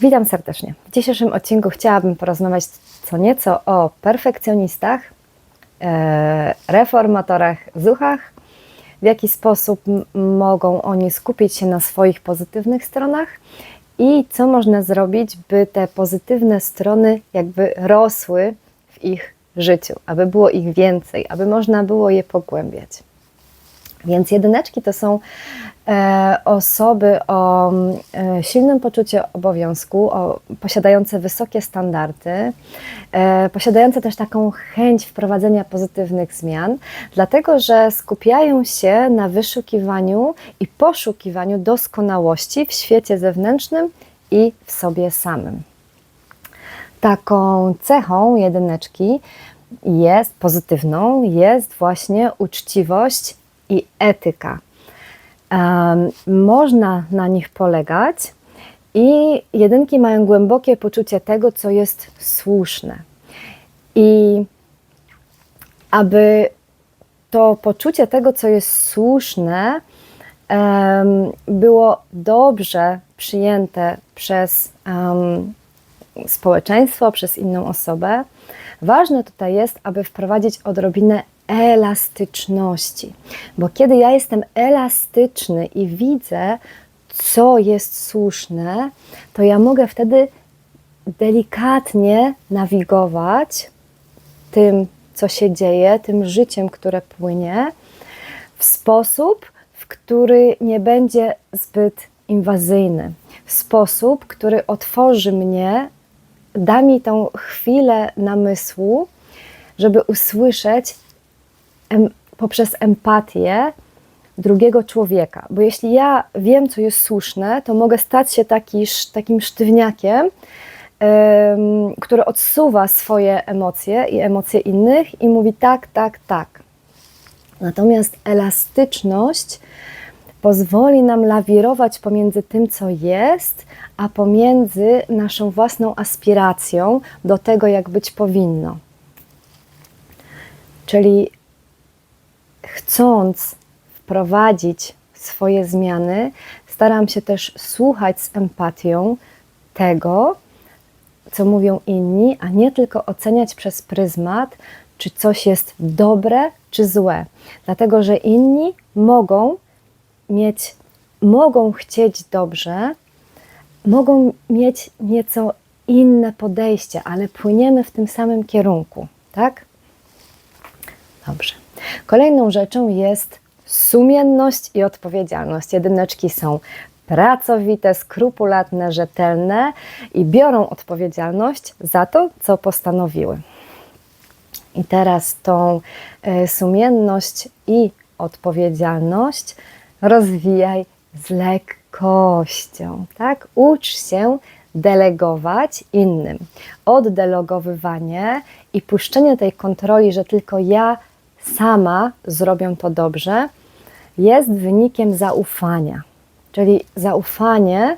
Witam serdecznie. W dzisiejszym odcinku chciałabym porozmawiać co nieco o perfekcjonistach, e, reformatorach, zuchach, w jaki sposób mogą oni skupić się na swoich pozytywnych stronach i co można zrobić, by te pozytywne strony jakby rosły w ich życiu, aby było ich więcej, aby można było je pogłębiać. Więc jedyneczki to są e, osoby o e, silnym poczuciu obowiązku, o, posiadające wysokie standardy, e, posiadające też taką chęć wprowadzenia pozytywnych zmian, dlatego że skupiają się na wyszukiwaniu i poszukiwaniu doskonałości w świecie zewnętrznym i w sobie samym. Taką cechą jedyneczki jest pozytywną, jest właśnie uczciwość i etyka. Można na nich polegać i jedynki mają głębokie poczucie tego, co jest słuszne. I aby to poczucie tego, co jest słuszne, było dobrze przyjęte przez społeczeństwo, przez inną osobę, ważne tutaj jest, aby wprowadzić odrobinę elastyczności. Bo kiedy ja jestem elastyczny i widzę, co jest słuszne, to ja mogę wtedy delikatnie nawigować tym, co się dzieje, tym życiem, które płynie, w sposób, w który nie będzie zbyt inwazyjny, w sposób, który otworzy mnie, da mi tą chwilę namysłu, żeby usłyszeć em, poprzez empatię drugiego człowieka. Bo jeśli ja wiem, co jest słuszne, to mogę stać się taki, takim sztywniakiem, em, który odsuwa swoje emocje i emocje innych i mówi tak, tak, tak. Natomiast elastyczność pozwoli nam lawirować pomiędzy tym, co jest, a pomiędzy naszą własną aspiracją do tego, jak być powinno. Czyli chcąc wprowadzić swoje zmiany, staram się też słuchać z empatią tego, co mówią inni, a nie tylko oceniać przez pryzmat, czy coś jest dobre, czy złe. Dlatego, że inni mogą mieć, mogą chcieć dobrze, mogą mieć nieco inne podejście, ale płyniemy w tym samym kierunku, tak? Dobrze. Kolejną rzeczą jest sumienność i odpowiedzialność. Jedyneczki są pracowite, skrupulatne, rzetelne i biorą odpowiedzialność za to, co postanowiły. I teraz tą e, sumienność i odpowiedzialność rozwijaj z lekkością, tak? Ucz się delegować innym. Oddelegowywanie i puszczenie tej kontroli, że tylko ja sama zrobię to dobrze, jest wynikiem zaufania. Czyli zaufanie,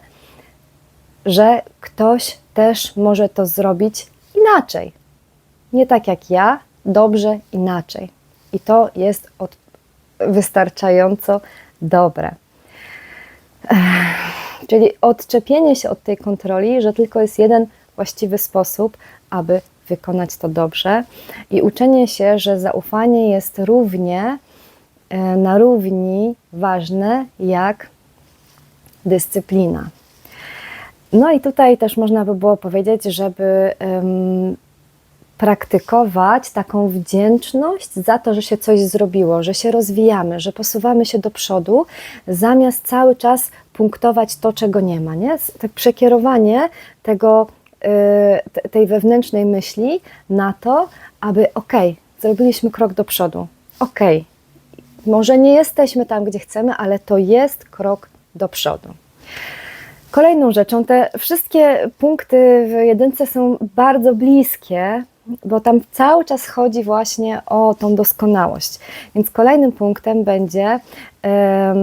że ktoś też może to zrobić inaczej. Nie tak jak ja, dobrze inaczej. I to jest od, wystarczająco dobre. Ech, Czyli odczepienie się od tej kontroli, że tylko jest jeden właściwy sposób, aby wykonać to dobrze, i uczenie się, że zaufanie jest równie e, na równi ważne jak dyscyplina. No i tutaj też można by było powiedzieć, żeby em, praktykować taką wdzięczność za to, że się coś zrobiło, że się rozwijamy, że posuwamy się do przodu, zamiast cały czas punktować to, czego nie ma. Nie? Tak przekierowanie tego, te- tej wewnętrznej myśli na to, aby ok, zrobiliśmy krok do przodu, ok, może nie jesteśmy tam, gdzie chcemy, ale to jest krok do przodu. Kolejną rzeczą, te wszystkie punkty w jedynce są bardzo bliskie, bo tam cały czas chodzi właśnie o tą doskonałość. Więc kolejnym punktem będzie em,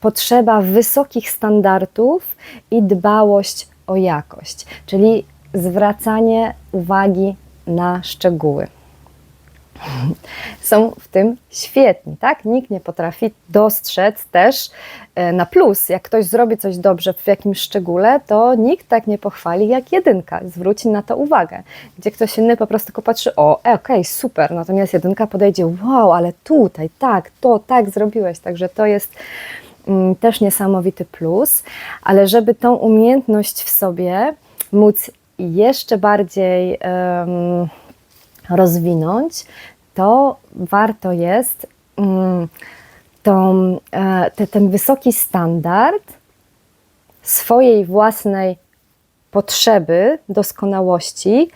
potrzeba wysokich standardów i dbałość o jakość, czyli zwracanie uwagi na szczegóły. są w tym świetni, tak? Nikt nie potrafi dostrzec też e, na plus, jak ktoś zrobi coś dobrze w jakimś szczególe, to nikt tak nie pochwali jak jedynka, zwróci na to uwagę. Gdzie ktoś inny po prostu popatrzy, o, e, okej, super, natomiast jedynka podejdzie, wow, ale tutaj, tak, to, tak zrobiłeś, także to jest mm, też niesamowity plus, ale żeby tą umiejętność w sobie móc jeszcze bardziej rozwinąć, to warto jest mm, tą, e, te, ten wysoki standard swojej własnej potrzeby, doskonałości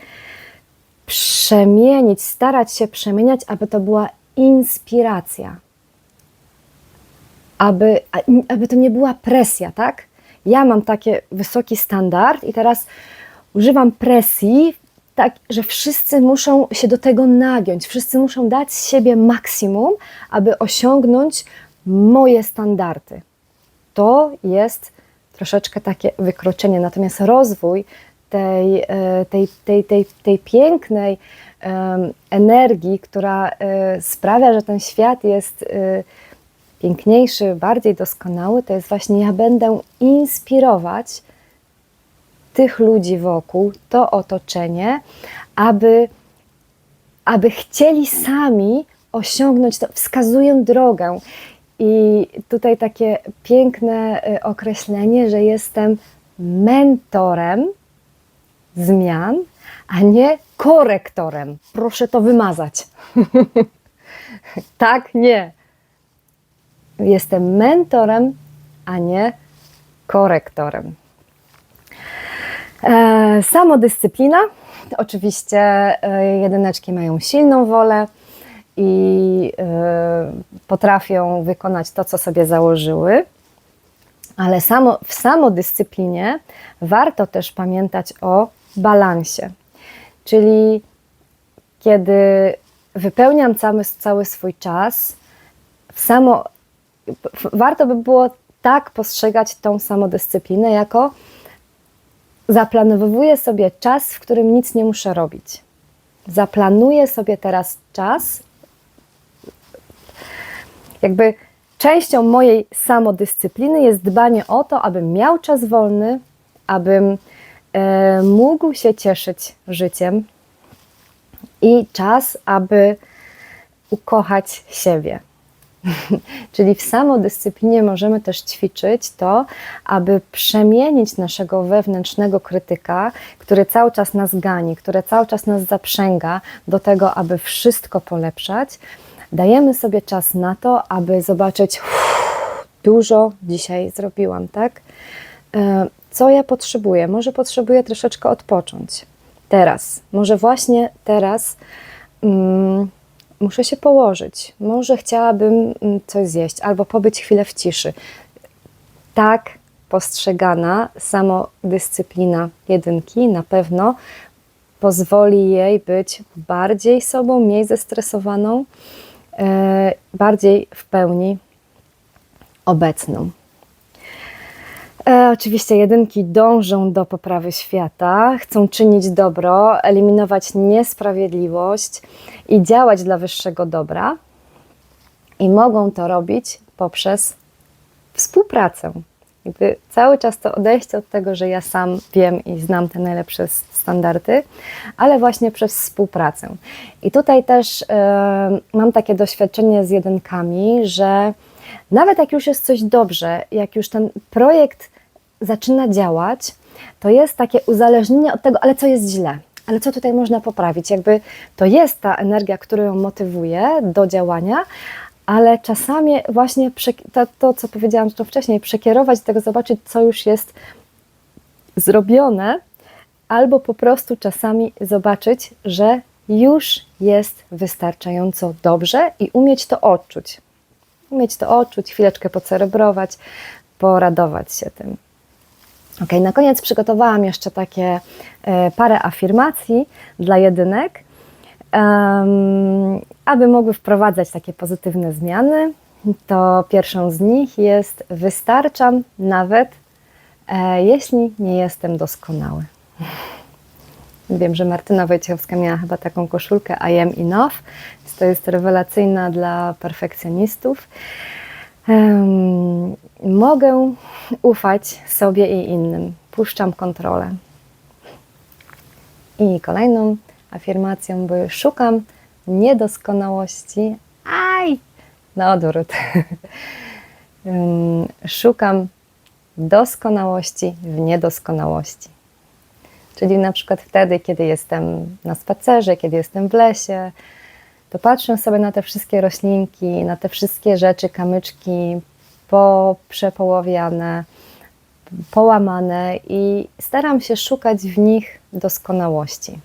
przemienić, starać się przemieniać, aby to była inspiracja. Aby, aby to nie była presja, tak? Ja mam taki wysoki standard i teraz używam presji, tak, że wszyscy muszą się do tego nagiąć, wszyscy muszą dać z siebie maksimum, aby osiągnąć moje standardy. To jest troszeczkę takie wykroczenie, natomiast rozwój tej, e, tej, tej, tej, tej pięknej energii, która e, sprawia, że ten świat jest e, piękniejszy, bardziej doskonały, to jest właśnie ja będę inspirować tych ludzi wokół, to otoczenie, aby, aby chcieli sami osiągnąć to, wskazują drogę. I tutaj takie piękne y, określenie, że jestem mentorem zmian, a nie korektorem. Proszę to wymazać. tak, nie. Jestem mentorem, a nie korektorem. E, samodyscyplina. Oczywiście e, jedyneczki mają silną wolę i e, potrafią wykonać to, co sobie założyły, ale samo, w samodyscyplinie warto też pamiętać o balansie. Czyli kiedy wypełniam cały, cały swój czas, w samo, warto by było tak postrzegać tą samodyscyplinę jako zaplanowuję sobie czas, w którym nic nie muszę robić. Zaplanuję sobie teraz czas, jakby częścią mojej samodyscypliny jest dbanie o to, abym miał czas wolny, abym e, mógł się cieszyć życiem i czas, aby ukochać siebie. Czyli w samodyscyplinie możemy też ćwiczyć to, aby przemienić naszego wewnętrznego krytyka, który cały czas nas gani, który cały czas nas zaprzęga do tego, aby wszystko polepszać. Dajemy sobie czas na to, aby zobaczyć, dużo dzisiaj zrobiłam, tak? E, Co ja potrzebuję? Może potrzebuję troszeczkę odpocząć. Teraz, może właśnie teraz. Mm, muszę się położyć, może chciałabym mm, coś zjeść albo pobyć chwilę w ciszy. Tak postrzegana samodyscyplina jedynki na pewno pozwoli jej być bardziej sobą, mniej zestresowaną, e, bardziej w pełni obecną. E, oczywiście jedynki dążą do poprawy świata, chcą czynić dobro, eliminować niesprawiedliwość i działać dla wyższego dobra. I mogą to robić poprzez współpracę. Jakby cały czas to odejście od tego, że ja sam wiem i znam te najlepsze standardy, ale właśnie przez współpracę. I tutaj też e, mam takie doświadczenie z jedynkami, że nawet jak już jest coś dobrze, jak już ten projekt zaczyna działać, to jest takie uzależnienie od tego, ale co jest źle, ale co tutaj można poprawić. Jakby to jest ta energia, która ją motywuje do działania, ale czasami właśnie to, to co powiedziałam to wcześniej, przekierować tego, zobaczyć, co już jest zrobione, albo po prostu czasami zobaczyć, że już jest wystarczająco dobrze i umieć to odczuć. Umieć to odczuć, chwileczkę pocerebrować, poradować się tym. Ok, na koniec przygotowałam jeszcze takie e, parę afirmacji dla jedynek, aby mogły wprowadzać takie pozytywne zmiany. To pierwszą z nich jest: Wystarczam nawet, e, jeśli nie jestem doskonały. Wiem, że Martyna Wojciechowska miała chyba taką koszulkę I am enough, więc to jest rewelacyjna dla perfekcjonistów. Em, mogę ufać sobie i innym. Puszczam kontrolę. I kolejną afirmacją, już szukam niedoskonałości. Aj! Na odwrót. Em, szukam doskonałości w niedoskonałości. Czyli na przykład wtedy, kiedy jestem na spacerze, kiedy jestem w lesie, to patrzę sobie na te wszystkie roślinki, na te wszystkie rzeczy, kamyczki poprzepołowiane, połamane i staram się szukać w nich doskonałości.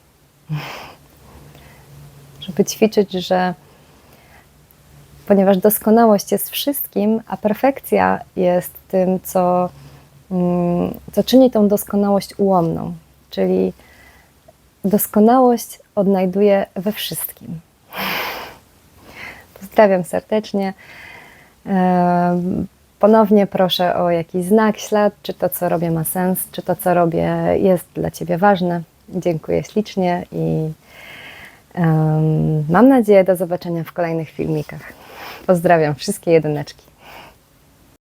Żeby ćwiczyć, że ponieważ doskonałość jest wszystkim, a perfekcja jest tym, co, mm, co czyni tą doskonałość ułomną. Czyli doskonałość odnajduję we wszystkim. Pozdrawiam serdecznie. Ponownie proszę o jakiś znak, ślad, czy to, co robię, ma sens, czy to, co robię, jest dla Ciebie ważne. Dziękuję ślicznie i em, mam nadzieję do zobaczenia w kolejnych filmikach. Pozdrawiam wszystkie jedyneczki.